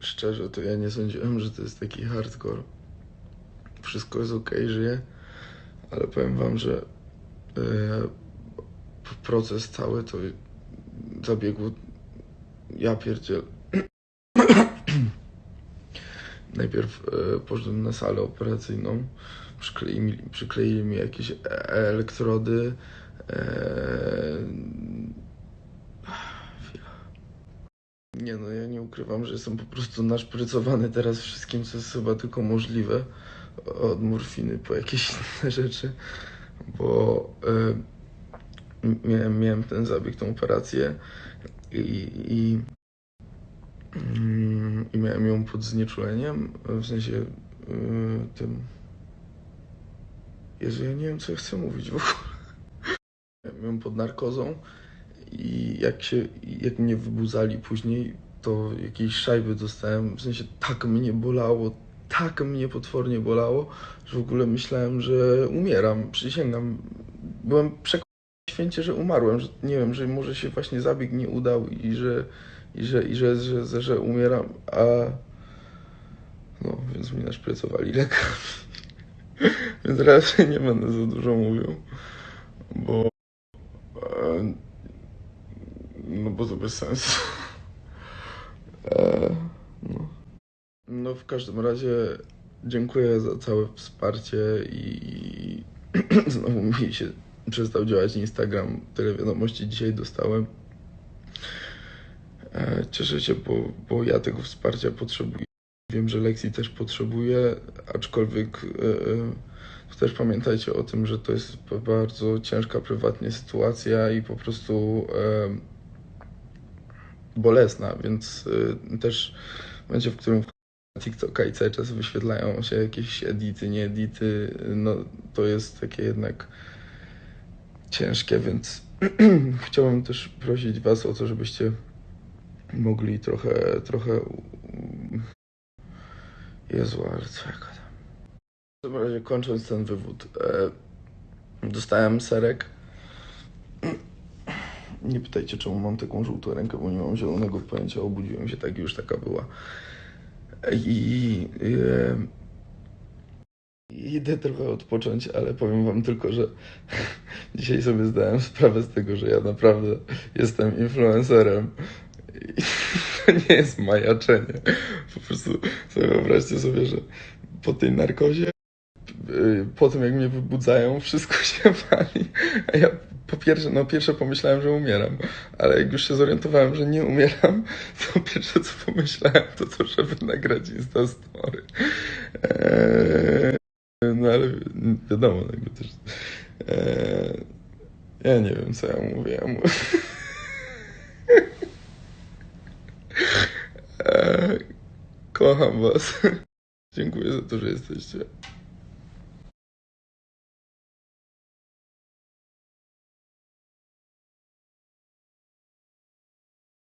szczerze, to ja nie sądziłem, że to jest taki hardcore. Wszystko jest ok, żyję, ale powiem wam, że e, proces cały to zabiegł. Ja pierdziel. Najpierw e, poszedłem na salę operacyjną, przykleili mi, przykleili mi jakieś e- elektrody. E, Nie no, ja nie ukrywam, że jestem po prostu naszprycowany teraz wszystkim, co jest chyba tylko możliwe. Od morfiny po jakieś inne rzeczy, bo e, miałem, miałem ten zabieg, tą operację i, i, i miałem ją pod znieczuleniem, w sensie y, tym... Jezu, ja nie wiem, co ja chcę mówić w ogóle. Miałem pod narkozą i jak się, jak mnie wybudzali później, to jakiejś szajby dostałem, w sensie tak mnie bolało, tak mnie potwornie bolało, że w ogóle myślałem, że umieram, przysięgam. Byłem przekonany święcie, że umarłem, że nie wiem, że może się właśnie zabieg nie udał i że, i że, i że, że, że, że umieram, a no, więc mi naszprycowali lekarz. więc raczej nie będę za dużo mówił, bo e, bo to bez sensu. E, no. no w każdym razie dziękuję za całe wsparcie i znowu mi się przestał działać Instagram. Tyle wiadomości dzisiaj dostałem. E, Cieszę się, bo, bo ja tego wsparcia potrzebuję. Wiem, że lekcji też potrzebuję, aczkolwiek e, też pamiętajcie o tym, że to jest bardzo ciężka prywatnie sytuacja i po prostu e, bolesna, więc e, też będzie w którym TikToka i cały czas wyświetlają się jakieś edity, nie edity, no to jest takie jednak ciężkie, więc chciałbym też prosić Was o to, żebyście mogli trochę, trochę... Jezu, ale co jaka tam... W każdym razie kończąc ten wywód, e, dostałem serek. Nie pytajcie, czemu mam taką żółtą rękę, bo nie mam zielonego pojęcia. Obudziłem się tak już taka była. I e, idę trochę odpocząć, ale powiem wam tylko, że dzisiaj sobie zdałem sprawę z tego, że ja naprawdę jestem influencerem. I to nie jest majaczenie. Po prostu sobie wyobraźcie sobie, że po tej narkozie, y, po tym jak mnie wybudzają, wszystko się wali. A ja po pierwsze, no pierwsze pomyślałem, że umieram, ale jak już się zorientowałem, że nie umieram, to pierwsze co pomyślałem, to to, żeby nagrać Insta Story. Eee, no ale wi- wiadomo, jakby też. Eee, ja nie wiem, co. Ja mówię. Eee, kocham Was. Dziękuję za to, że jesteście.